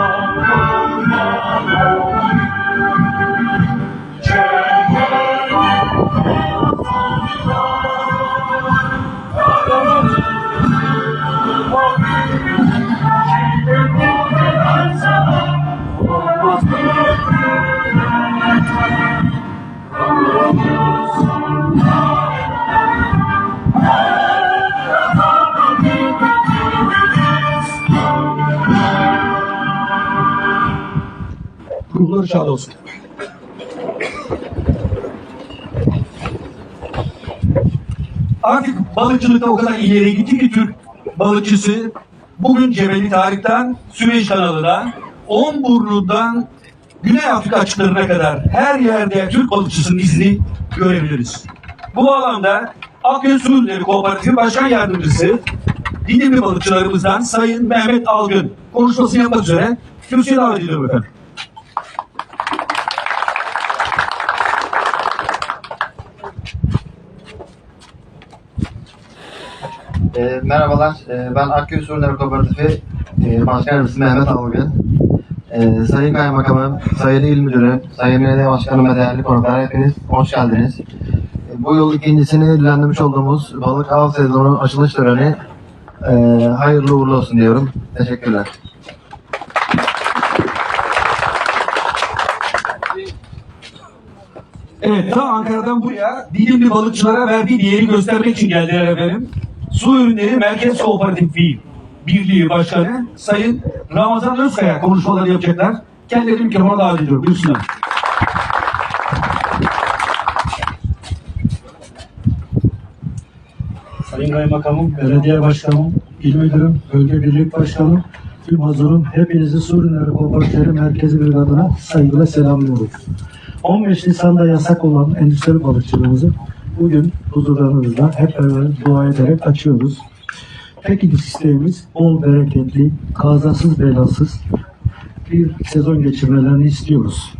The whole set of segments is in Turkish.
Oh, Ruhları şad olsun. Artık balıkçılıkta o kadar ileri gitti ki Türk balıkçısı bugün Cebeli Tarık'tan Süveyş kanalı'na Onburnu'dan Güney Afrika açıklarına kadar her yerde Türk balıkçısının izini görebiliriz. Bu alanda Akgöz Su Ürünleri Kooperatifi Başkan Yardımcısı Didimli balıkçılarımızdan Sayın Mehmet Algın konuşmasını yapmak üzere kürsüye davet ediyorum efendim. E, merhabalar, e, ben Akköy Sorunları Kooperatifi e, Başkan Yardımcısı Mehmet Algın. E, Sayın Kaymakamım, Sayın İl Müdürüm, Sayın Belediye Başkanım ve değerli konuklar hepiniz hoş geldiniz. Bu yıl ikincisini düzenlemiş olduğumuz balık av sezonu açılış töreni hayırlı uğurlu olsun diyorum. Teşekkürler. Evet, ta Ankara'dan buraya Dilimli balıkçılara verdiği değeri göstermek için geldiler efendim. Su Ürünleri Merkez Kooperatifi Birliği Başkanı Sayın Ramazan Özkaya konuşmaları yapacaklar. Kendilerini mikrofona davet ediyorum. Buyursunlar. Sayın Kaymakamım, Belediye Başkanım, İl Müdürüm, Bölge Birlik Başkanım, tüm hazırın hepinizi Su Ürünleri Kooperatifi Merkezi bir adına saygıyla selamlıyorum. 15 Nisan'da yasak olan endüstri balıkçılığımızı bugün huzurlarınızda hep beraber dua ederek açıyoruz. Tek isteğimiz bol bereketli, kazasız belasız bir sezon geçirmelerini istiyoruz.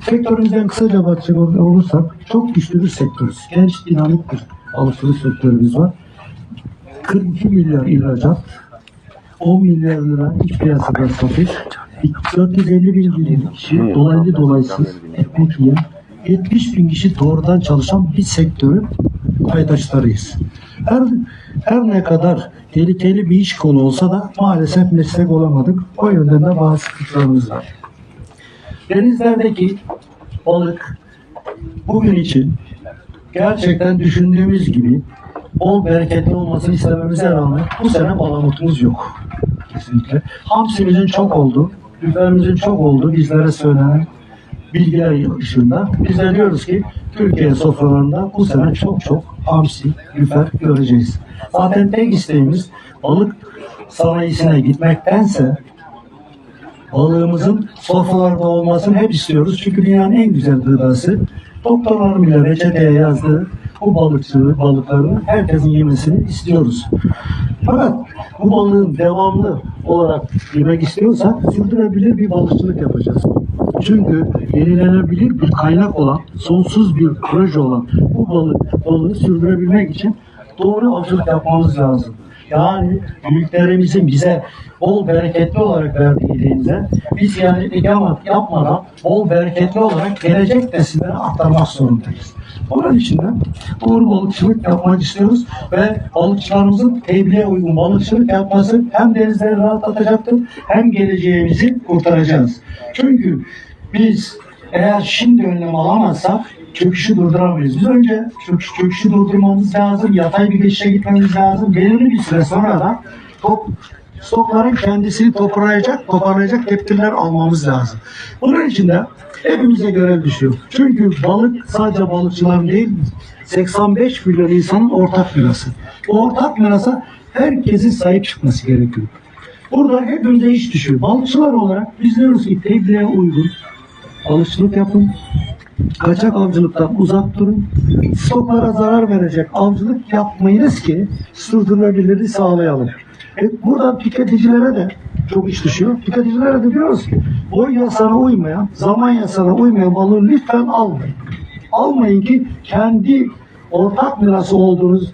Sektörümüzden kısaca bakacak ol- olursak çok güçlü bir sektörüz. Genç, dinamik bir balıkçılık sektörümüz var. 42 milyar ihracat, 10 milyar lira iç piyasada satış, 450 bin bin kişi dolaylı dolaysız ekmek yiyen, 70 bin kişi doğrudan çalışan bir sektörün paydaşlarıyız. Her, her ne kadar tehlikeli bir iş kolu olsa da maalesef meslek olamadık. O yönden de bazı sıkıntılarımız var. Denizlerdeki balık bugün için gerçekten düşündüğümüz gibi bol bereketli olmasını istememize rağmen bu sene balamutumuz yok. Kesinlikle. Hamsimizin çok oldu, lüferimizin çok oldu bizlere söylenen bilgiler ışığında. Biz de diyoruz ki Türkiye sofralarında bu sene çok çok hamsi, lüfer göreceğiz. Zaten tek isteğimiz balık sanayisine gitmektense balığımızın sofralarda olmasını hep istiyoruz. Çünkü dünyanın en güzel gıdası. Doktorların bile reçeteye yazdığı bu balıkçılığı, balıklarını herkesin yemesini istiyoruz. Fakat bu balığın devamlı olarak yemek istiyorsak sürdürebilir bir balıkçılık yapacağız. Çünkü yenilenebilir bir kaynak olan, sonsuz bir proje olan bu balık balığı sürdürebilmek için doğru avcılık yapmamız lazım. Yani büyüklerimizin bize bol bereketli olarak verdiği denize biz yani yap- yapmadan bol bereketli olarak gelecek nesillere aktarmak zorundayız. Onun için de doğru balıkçılık yapmak istiyoruz ve balıkçılarımızın tebliğe uygun balıkçılık yapması hem denizleri rahatlatacaktır hem geleceğimizi kurtaracağız. Çünkü biz eğer şimdi önlem alamazsak çöküşü durduramayız. Biz önce çöküş, çöküşü durdurmamız lazım, yatay bir geçişe gitmemiz lazım. Belirli bir süre sonra da top, stokların kendisini toparlayacak, toparlayacak tepkiler almamız lazım. Bunun için de hepimize görev düşüyor. Çünkü balık sadece balıkçıların değil, 85 milyon insanın ortak mirası. Ortak mirasa herkesin sahip çıkması gerekiyor. Burada hepimize iş düşüyor. Balıkçılar olarak biz diyoruz ki tebliğe uygun balıkçılık yapın, kaçak avcılıktan uzak durun. Stoklara zarar verecek avcılık yapmayınız ki sürdürülebilirliği sağlayalım. E, buradan tüketicilere de çok iş düşüyor. Tüketicilere de diyoruz ki boy yasağına uymayan, zaman yasağına uymayan balığı lütfen almayın. Almayın ki kendi ortak mirası olduğunuz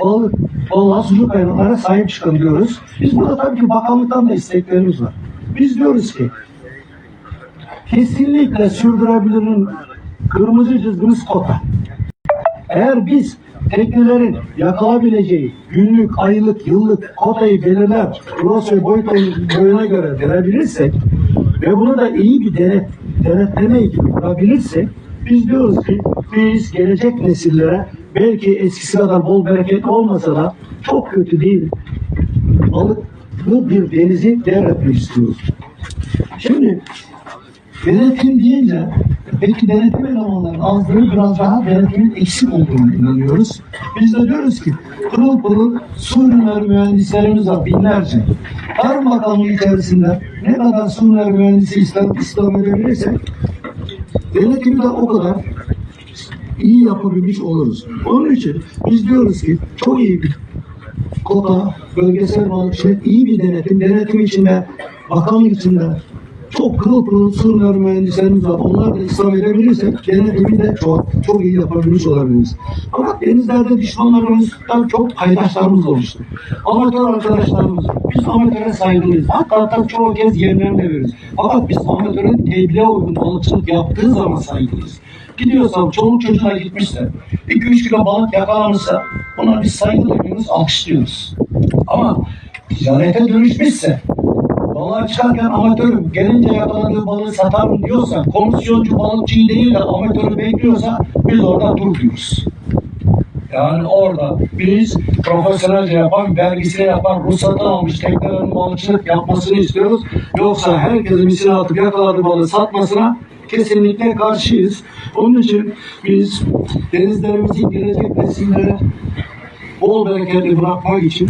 balık, balığa sucuk kaynaklara sahip çıkın diyoruz. Biz burada tabii ki bakanlıktan da isteklerimiz var. Biz diyoruz ki kesinlikle sürdürebilirin kırmızı çizgimiz kota. Eğer biz teknelerin yakalabileceği günlük, aylık, yıllık kotayı belirler, burası ve boyut boyuna göre verebilirsek ve bunu da iyi bir denet, denetleme ekibi kurabilirsek biz diyoruz ki biz gelecek nesillere belki eskisi kadar bol bereketli olmasa da çok kötü değil balıklı bir denizi devretmek istiyoruz. Şimdi Denetim deyince peki denetim elemanlarının azlığı biraz daha denetimin eksik olduğunu inanıyoruz. Biz de diyoruz ki pırıl pırıl su ürünleri mühendislerimiz var binlerce. Tarım Bakanlığı içerisinde ne kadar su ürünleri mühendisi istihdam, istihdam edebilirsek denetimi de o kadar iyi yapabilmiş oluruz. Onun için biz diyoruz ki çok iyi bir kota, bölgesel balıkçılık, iyi bir denetim, denetim içinde, bakanlık içinde çok kırıl pırıl sığınar mühendislerimiz var. Onlar da İslam edebilirsek denetimi de çok, çok iyi yapabilmiş olabiliriz. Fakat denizlerde düşmanlarımızdan çok paydaşlarımız oluştu. Amatör arkadaşlarımız. Biz amatöre saygılıyız. Hatta çoğu kez yerlerine veririz. Fakat biz amatörün tebliğe uygun balıkçılık yaptığı zaman saygılıyız. Gidiyorsam çoluk çocuğuna gitmişse, 2-3 kilo balık yakalanırsa ona biz saygı duyuyoruz, alkışlıyoruz. Ama ticarete dönüşmüşse Balığa çıkarken amatörüm, gelince yakaladığı balığı satarım diyorsa, komisyoncu balıkçıyı değil de amatörü bekliyorsa biz orada dur diyoruz. Yani orada biz profesyonelce yapan, vergisini yapan, ruhsatı almış teknelerin balıkçılık yapmasını istiyoruz. Yoksa herkesin misine atıp yakaladığı balığı satmasına kesinlikle karşıyız. Onun için biz denizlerimizin gelecek nesillere bol bereketli bırakmak için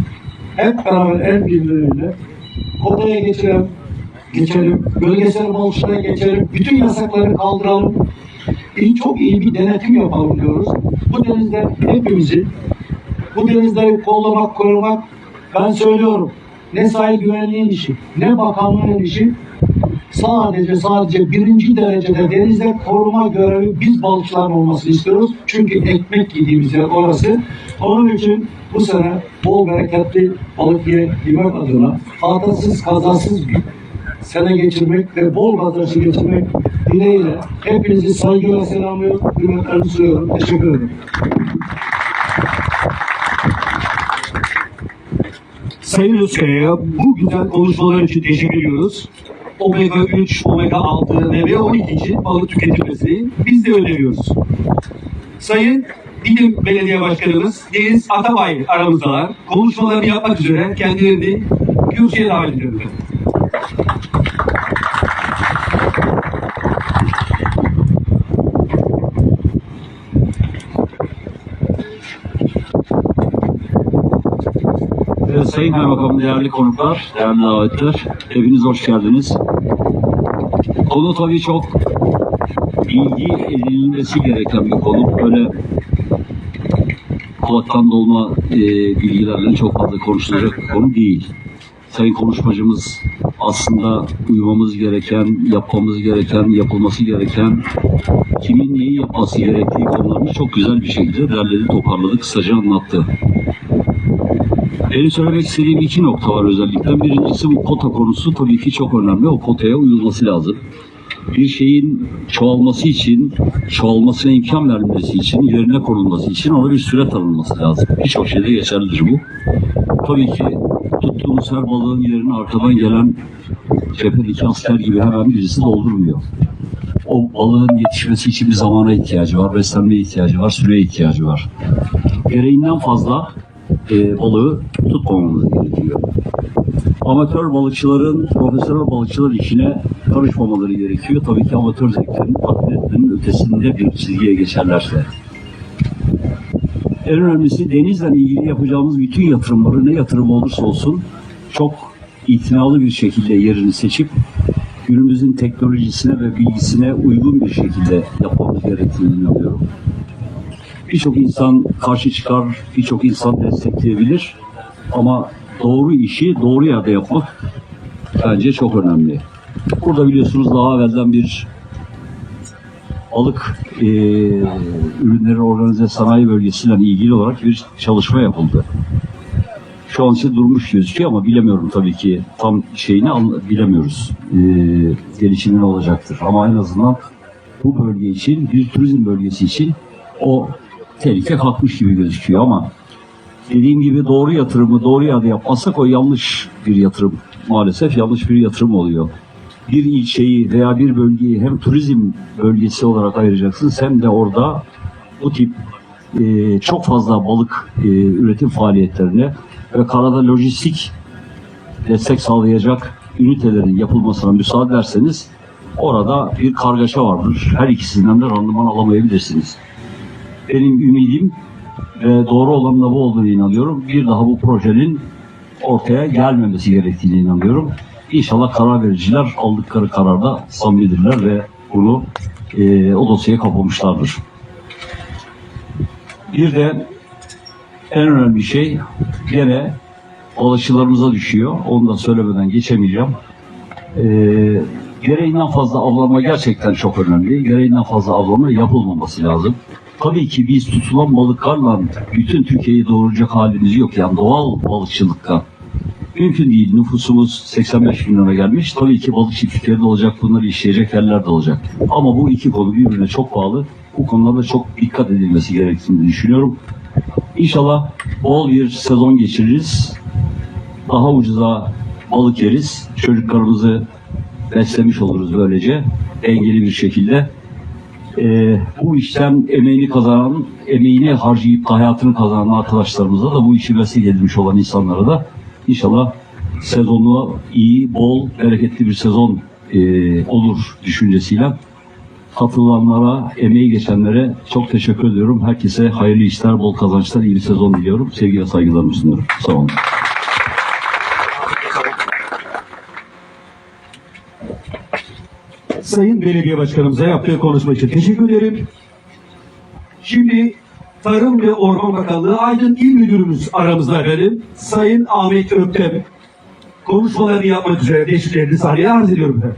hep beraber el birliğiyle Kodaya geçelim, geçelim, bölgesel balıkçılığa geçelim, bütün yasakları kaldıralım. İyi, çok iyi bir denetim yapalım diyoruz. Bu denizde hepimizin, bu denizleri kollamak, korumak, ben söylüyorum, ne sahil güvenliğin işi, ne bakanlığın işi, sadece sadece birinci derecede denizde koruma görevi biz balıkçıların olmasını istiyoruz. Çünkü ekmek yediğimiz yer orası. Onun için bu sene bol bereketli balık ye- yemek adına hatasız kazasız bir sene geçirmek ve bol kazançlı geçirmek dileğiyle hepinizi saygıyla selamlıyorum, hürmetlerimi sunuyorum. Teşekkür ederim. Sayın Özkaya'ya bu güzel konuşmalar için teşekkür ediyoruz. Omega 3, Omega 6 ve B12 için balık tüketilmesini biz de öneriyoruz. Sayın Dilim Belediye Başkanımız Deniz Atabay aramızdalar. Konuşmalarını yapmak üzere kendilerini kürsüye davet ediyorum. Evet, Sayın Kaymakam, değerli konuklar, değerli davetler, hepiniz hoş geldiniz. Konu tabii çok bilgi edinilmesi gereken bir konu. Böyle kulaktan dolma e, bilgilerle çok fazla konuşulacak bir konu değil. Sayın konuşmacımız aslında uymamız gereken, yapmamız gereken, yapılması gereken, kimin neyi yapması gerektiği konularını çok güzel bir şekilde derledi, toparladı, kısaca anlattı. Benim söylemek istediğim iki nokta var özellikle. Birincisi bu kota konusu tabii ki çok önemli. O kotaya uyulması lazım. Bir şeyin çoğalması için, çoğalmasına imkan verilmesi için, yerine konulması için ona bir süre tanınması lazım. Birçok şeyde geçerlidir bu. Tabii ki tuttuğumuz her balığın yerini arkadan gelen cephedeki asker gibi hemen birisi doldurmuyor. O balığın yetişmesi için bir zamana ihtiyacı var, beslenmeye ihtiyacı var, süreye ihtiyacı var. Gereğinden fazla e, balığı tutmamamız gerekiyor. Amatör balıkçıların profesyonel balıkçılar işine karışmamaları gerekiyor. Tabii ki amatör zevklerini tatmin etmenin ötesinde bir çizgiye geçerlerse. En önemlisi denizle ilgili yapacağımız bütün yatırımları ne yatırım olursa olsun çok itinalı bir şekilde yerini seçip günümüzün teknolojisine ve bilgisine uygun bir şekilde yapmamız gerektiğini inanıyorum. Birçok insan karşı çıkar, birçok insan destekleyebilir ama doğru işi doğru yerde yapmak bence çok önemli. Burada biliyorsunuz daha evvelden bir balık e, ürünleri organize sanayi bölgesiyle ilgili olarak bir çalışma yapıldı. Şu an için durmuş gözüküyor ama bilemiyorum tabii ki tam şeyini bilemiyoruz. E, gelişimi olacaktır. Ama en azından bu bölge için, bir turizm bölgesi için o tehlike kalkmış gibi gözüküyor ama dediğim gibi doğru yatırımı doğru yerde yapmazsak o yanlış bir yatırım. Maalesef yanlış bir yatırım oluyor. Bir ilçeyi veya bir bölgeyi hem turizm bölgesi olarak ayıracaksınız hem de orada bu tip e, çok fazla balık e, üretim faaliyetlerine ve karada lojistik destek sağlayacak ünitelerin yapılmasına müsaade ederseniz orada bir kargaşa vardır. Her ikisinden de randıman alamayabilirsiniz. Benim ümidim ve doğru olanın da bu olduğunu inanıyorum. Bir daha bu projenin ortaya gelmemesi gerektiğine inanıyorum. İnşallah karar vericiler aldıkları kararda samimidirler ve bunu e, o dosyaya kapamışlardır. Bir de en önemli şey gene balıkçılarımıza düşüyor. Onu da söylemeden geçemeyeceğim. E, gereğinden fazla avlanma gerçekten çok önemli. Gereğinden fazla avlanma yapılmaması lazım. Tabii ki biz tutulan balıklarla bütün Türkiye'yi doğuracak halimiz yok. Yani doğal balıkçılıkla. Mümkün değil. Nüfusumuz 85 milyona gelmiş. Tabii ki balık çiftlikleri de olacak. Bunları işleyecek yerler de olacak. Ama bu iki konu birbirine çok bağlı. Bu konularda çok dikkat edilmesi gerektiğini düşünüyorum. İnşallah bol bir sezon geçiririz. Daha ucuza balık yeriz. Çocuklarımızı beslemiş oluruz böylece. Dengeli bir şekilde. Ee, bu işten emeğini kazanan, emeğini harcayıp hayatını kazanan arkadaşlarımıza da bu işi vesile edilmiş olan insanlara da inşallah sezonu iyi, bol, bereketli bir sezon e, olur düşüncesiyle katılanlara, emeği geçenlere çok teşekkür ediyorum. Herkese hayırlı işler, bol kazançlar, iyi bir sezon diliyorum. Sevgi ve saygılarımı sunuyorum. Sağ olun. Sayın Belediye Başkanımıza yaptığı konuşma için teşekkür ederim. Şimdi Tarım ve Orman Bakanlığı Aydın İl Müdürümüz aramızda efendim. Sayın Ahmet Öktem konuşmalarını yapmak üzere teşviklerini sahneye arz ediyorum efendim.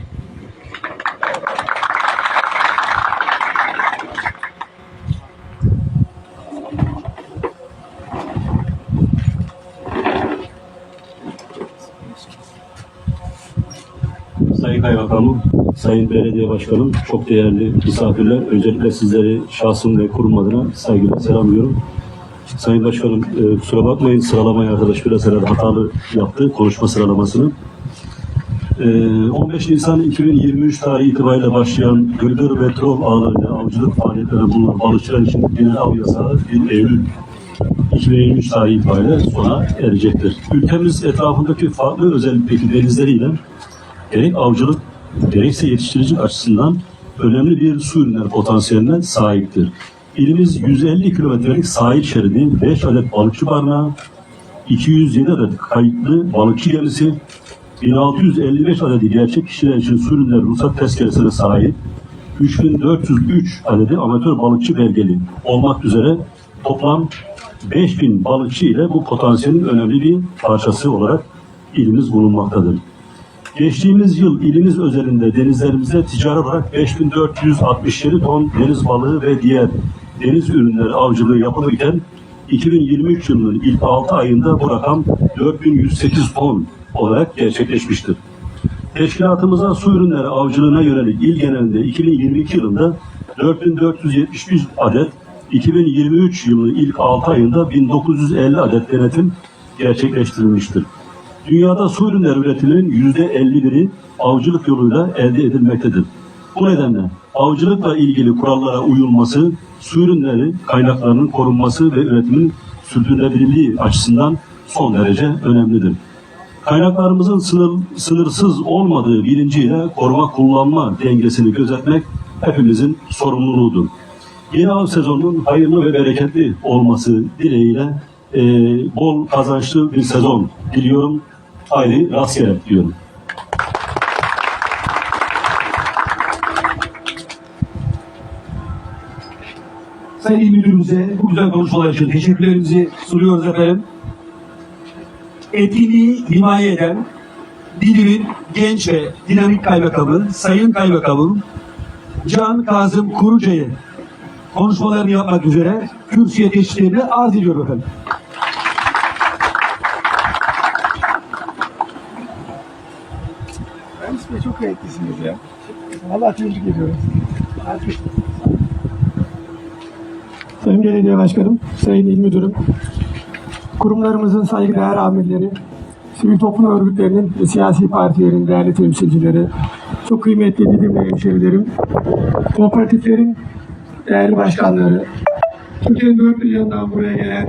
Sayın Kaymakamım, Sayın Belediye Başkanım, çok değerli misafirler, öncelikle sizleri şahsım ve kurum adına saygıyla selamlıyorum. Sayın Başkanım, e, kusura bakmayın sıralamayı arkadaş biraz herhalde hatalı yaptı, konuşma sıralamasını. E, 15 Nisan 2023 tarihi itibariyle başlayan gırgır ve trol ağlarıyla avcılık faaliyetleri bulunan balıkçılar için genel av yasağı 1 Eylül 2023 tarihi itibariyle sona erecektir. Ülkemiz etrafındaki farklı özellikteki denizleriyle gerek avcılık gerekse yetiştiricilik açısından önemli bir su ürünleri potansiyeline sahiptir. İlimiz 150 kilometrelik sahil şeridi, 5 adet balıkçı barınağı, 207 adet kayıtlı balıkçı gemisi, 1655 adedi gerçek kişiler için su ürünleri ruhsat tezkeresine sahip, 3403 adedi amatör balıkçı belgeli olmak üzere toplam 5000 balıkçı ile bu potansiyelin önemli bir parçası olarak ilimiz bulunmaktadır. Geçtiğimiz yıl ilimiz özelinde denizlerimizde ticari olarak 5467 ton deniz balığı ve diğer deniz ürünleri avcılığı yapılırken 2023 yılının ilk 6 ayında bu rakam 4108 ton olarak gerçekleşmiştir. Teşkilatımıza su ürünleri avcılığına yönelik il genelinde 2022 yılında 4471 adet, 2023 yılının ilk 6 ayında 1950 adet denetim gerçekleştirilmiştir. Dünyada su ürünleri üretiminin yüzde 51'i avcılık yoluyla elde edilmektedir. Bu nedenle avcılıkla ilgili kurallara uyulması, su ürünleri kaynaklarının korunması ve üretimin sürdürülebilirliği açısından son derece önemlidir. Kaynaklarımızın sınır, sınırsız olmadığı bilinciyle koruma kullanma dengesini gözetmek hepimizin sorumluluğudur. Yeni av sezonunun hayırlı ve bereketli olması dileğiyle e, bol kazançlı bir sezon diliyorum. Haydi rastgele diyorum. Sayın İl Müdürümüze bu güzel konuşmalar için teşekkürlerimizi sunuyoruz efendim. Etini himaye eden, Didim'in genç ve dinamik kaymakamı, Sayın Kaymakamım Can Kazım Kuruca'yı konuşmalarını yapmak üzere kürsüye geçtiğini arz ediyorum efendim. Çok kayıtlısınız ya. Vallahi tebrik ediyorum. Sayın Belediye Başkanım, Sayın İl Müdürüm, kurumlarımızın saygıdeğer amirleri, sivil toplum örgütlerinin ve siyasi partilerin değerli temsilcileri, çok kıymetli Didimli hemşerilerim, kooperatiflerin değerli başkanları, Türkiye'nin dört bir yanından buraya gelen,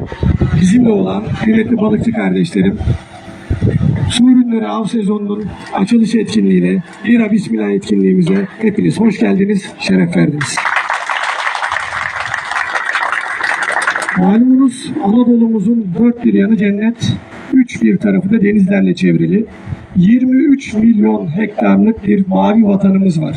bizimle olan kıymetli balıkçı kardeşlerim, Su ürünleri av sezonunun açılış etkinliğine, Bira Bismillah etkinliğimize hepiniz hoş geldiniz, şeref verdiniz. Malumunuz Anadolu'muzun dört bir yanı cennet, üç bir tarafı da denizlerle çevrili. 23 milyon hektarlık bir mavi vatanımız var.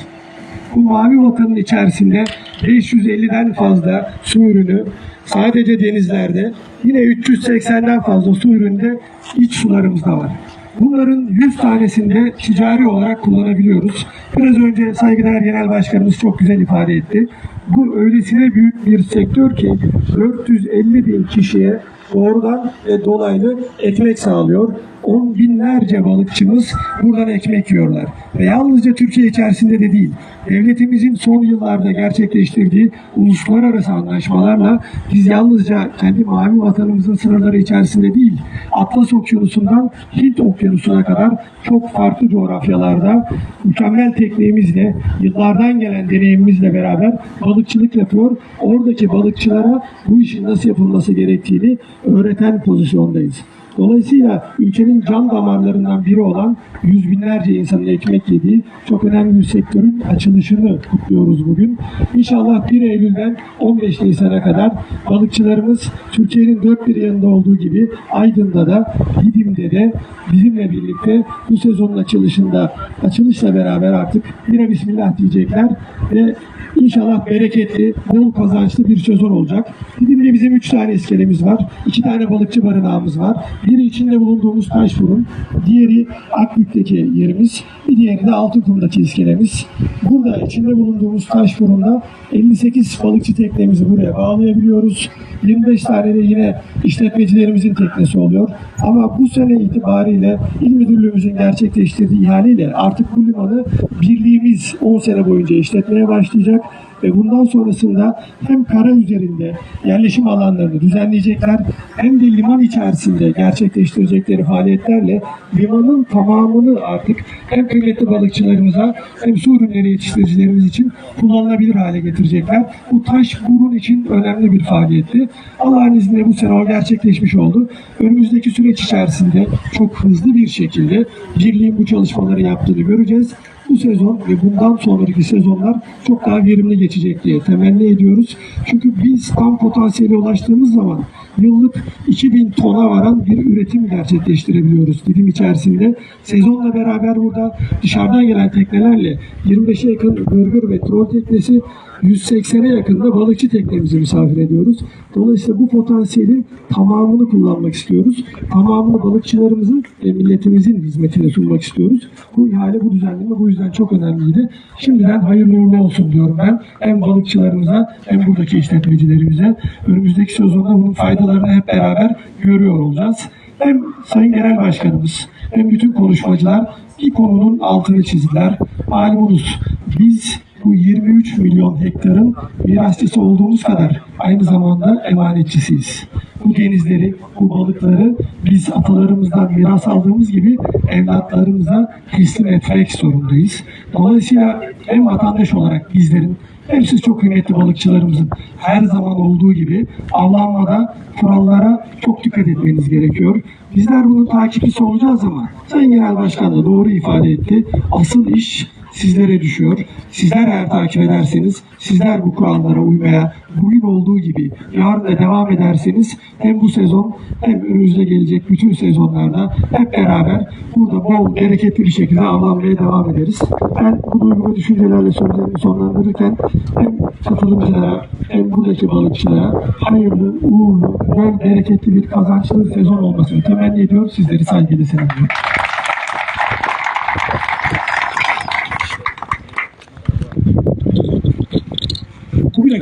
Bu mavi vatanın içerisinde 550'den fazla su ürünü sadece denizlerde, yine 380'den fazla su ürünü de iç sularımızda var. Bunların 100 tanesinde ticari olarak kullanabiliyoruz. Biraz önce saygıdeğer genel başkanımız çok güzel ifade etti. Bu öylesine büyük bir sektör ki 450 bin kişiye doğrudan ve dolaylı ekmek sağlıyor. On binlerce balıkçımız buradan ekmek yiyorlar. Ve yalnızca Türkiye içerisinde de değil, devletimizin son yıllarda gerçekleştirdiği uluslararası anlaşmalarla biz yalnızca kendi mavi vatanımızın sınırları içerisinde değil, Atlas Okyanusu'ndan Hint Okyanusu'na kadar çok farklı coğrafyalarda mükemmel tekniğimizle, yıllardan gelen deneyimimizle beraber balıkçılık yapıyor. Oradaki balıkçılara bu işin nasıl yapılması gerektiğini öğreten pozisyondayız. Dolayısıyla ülkenin can damarlarından biri olan yüz binlerce insanın ekmek yediği çok önemli bir sektörün açılışını kutluyoruz bugün. İnşallah 1 Eylül'den 15 Nisan'a kadar balıkçılarımız Türkiye'nin dört bir yanında olduğu gibi Aydın'da da Didim'de de bizimle birlikte bu sezonun açılışında açılışla beraber artık bire bismillah diyecekler ve İnşallah bereketli, bol kazançlı bir sezon olacak. Didim'de bizim üç tane iskelemiz var. iki tane balıkçı barınağımız var. Biri içinde bulunduğumuz Taşburun, diğeri Akbük'teki yerimiz, bir diğeri de Altınkum'daki iskelemiz. Burada içinde bulunduğumuz Taşburun'da 58 balıkçı teknemizi buraya bağlayabiliyoruz. 25 tane de yine işletmecilerimizin teknesi oluyor. Ama bu sene itibariyle İl Müdürlüğümüzün gerçekleştirdiği ihaleyle artık bu limanı birliğimiz 10 sene boyunca işletmeye başlayacak ve bundan sonrasında hem kara üzerinde yerleşim alanlarını düzenleyecekler hem de liman içerisinde gerçekleştirecekleri faaliyetlerle limanın tamamını artık hem kıymetli balıkçılarımıza hem su ürünleri yetiştiricilerimiz için kullanılabilir hale getirecekler. Bu taş burun için önemli bir faaliyetti. Allah'ın izniyle bu sene o gerçekleşmiş oldu. Önümüzdeki süreç içerisinde çok hızlı bir şekilde birliğin bu çalışmaları yaptığını göreceğiz bu sezon ve bundan sonraki sezonlar çok daha verimli geçecek diye temenni ediyoruz. Çünkü biz tam potansiyele ulaştığımız zaman yıllık 2000 tona varan bir üretim gerçekleştirebiliyoruz dilim içerisinde. Sezonla beraber burada dışarıdan gelen teknelerle 25'e yakın gırgır ve troll teknesi 180'e yakında balıkçı teknemizi misafir ediyoruz. Dolayısıyla bu potansiyelin tamamını kullanmak istiyoruz. Tamamını balıkçılarımızın ve milletimizin hizmetine sunmak istiyoruz. Bu ihale, bu düzenleme bu yüzden çok önemliydi. Şimdiden hayırlı uğurlu olsun diyorum ben. Hem balıkçılarımıza hem buradaki işletmecilerimize. Önümüzdeki sezonda bunun faydalarını hep beraber görüyor olacağız. Hem Sayın Genel Başkanımız hem bütün konuşmacılar bir konunun altını çizdiler. Malumunuz biz bu 23 milyon hektarın mirasçısı olduğumuz kadar aynı zamanda emanetçisiyiz. Bu denizleri, bu balıkları biz atalarımızdan miras aldığımız gibi evlatlarımıza teslim etmek zorundayız. Dolayısıyla hem vatandaş olarak bizlerin hem siz çok kıymetli balıkçılarımızın her zaman olduğu gibi avlanmada kurallara çok dikkat etmeniz gerekiyor. Bizler bunun takipçisi olacağız ama Sayın Genel Başkan da doğru ifade etti. Asıl iş sizlere düşüyor. Sizler eğer takip ederseniz, sizler bu kurallara uymaya, bugün olduğu gibi yarın da devam ederseniz hem bu sezon hem önümüzde gelecek bütün sezonlarda hep beraber burada bol, bereketli bir şekilde avlanmaya devam ederiz. Ben bu duygu düşüncelerle sözlerimi sonlandırırken hem katılımcılara hem buradaki balıkçılara hayırlı, uğurlu, bol, bereketli bir kazançlı sezon olmasını temenni ediyorum. Sizleri saygıyla selamlıyorum.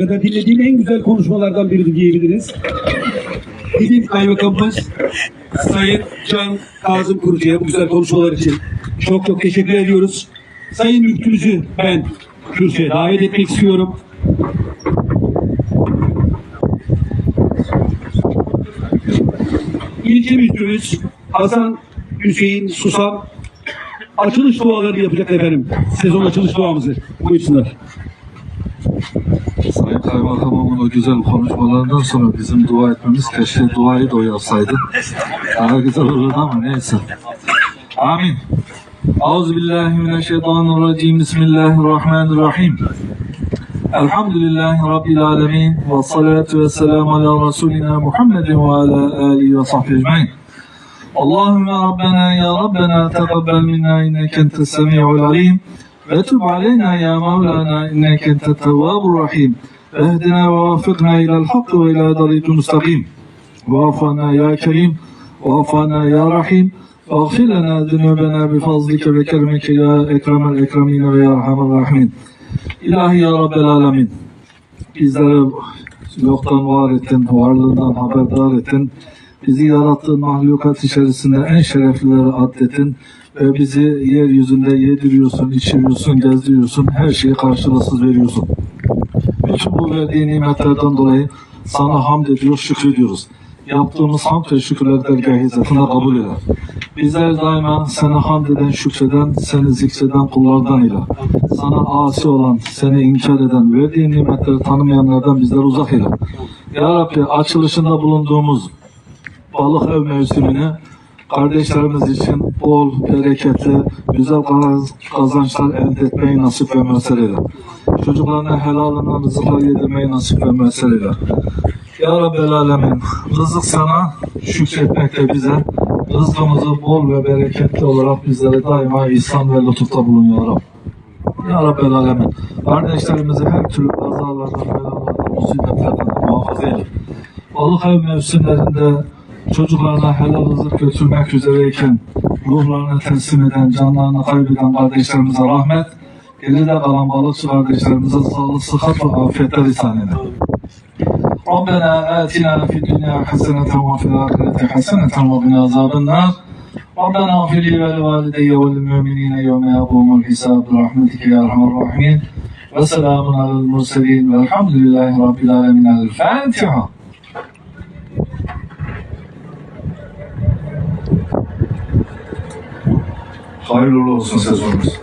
Kadar dinlediğim en güzel konuşmalardan biri diyebiliriz. Bizim kaymakamımız Sayın Can Kazım Kurucu'ya bu güzel konuşmalar için çok çok teşekkür ediyoruz. Sayın Müftümüzü ben kürsüye davet etmek istiyorum. İlçe Müftümüz Hasan Hüseyin Susam açılış duaları yapacak efendim. Sezon açılış duamızı. Buyursunlar. Sayın Kaymakamımın o güzel konuşmalarından sonra bizim dua etmemiz keşke duayı da o yapsaydı. Daha güzel olurdu ama neyse. Amin. Euzubillahimineşşeytanirracim. Bismillahirrahmanirrahim. Elhamdülillahi Rabbil alemin. Ve salatu ve selamu ala Resulina Muhammedin ve ala alihi ve sahbihi ecmain. Allahümme Rabbena ya Rabbena teqabbel minna inneke entes semi'ul alim. وتب علينا يا مولانا انك انت التواب الرحيم اهدنا ووفقنا الى الحق والى طريق مستقيم وعفنا يا كريم وعفنا يا رحيم واغفر لنا ذنوبنا بفضلك وكرمك يا اكرم الاكرمين ويا ارحم الراحمين İlahi ya Rabbel Alemin bizleri yoktan var ettin, varlığından haberdar ettin. Bizi yarattığın mahlukat içerisinde en şereflileri addettin ve bizi yeryüzünde yediriyorsun, içiriyorsun, gezdiriyorsun, her şeyi karşılıksız veriyorsun. Bütün bu verdiğin nimetlerden dolayı sana hamd ediyor, şükrediyoruz. Yaptığımız hamd ve şükürler dergah izzetine kabul eyle. Bizler daima sana hamd eden, şükreden, seni zikreden kullardan ile. Sana asi olan, seni inkar eden, verdiğin nimetleri tanımayanlardan bizler uzak eyle. Ya Rabbi açılışında bulunduğumuz balık ev mevsimini kardeşlerimiz için bol, bereketli, güzel kaz- kazançlar elde etmeyi nasip ve müessel eyle. Çocuklarına helalından rızıklar yedirmeyi nasip ve müessel eyle. Ya Rabbel Alemin, rızık sana şükretmekte bize, rızkımızı bol ve bereketli olarak bizlere daima ihsan ve lütufta bulun Ya. Ya Rabbel Alemin, kardeşlerimizi her türlü kazalardan, belalardan, musibetlerden muhafaza eyle. Balık ev mevsimlerinde çocuklarına helal rızık götürmek üzereyken ruhlarını teslim eden, canlarını kaybeden kardeşlerimize rahmet, geride kalan balıkçı kardeşlerimize sağlık, sıhhat ve afiyetler ihsan eyle. ربنا آتنا في الدنيا حسنة وفي الآخرة حسنة وقنا عذاب النار ربنا اغفر لي ولوالدي وللمؤمنين يوم يقوم الحساب برحمتك يا أرحم الراحمين وسلام على المرسلين والحمد لله رب العالمين الفاتحة Hayırlı olsun sezonumuz.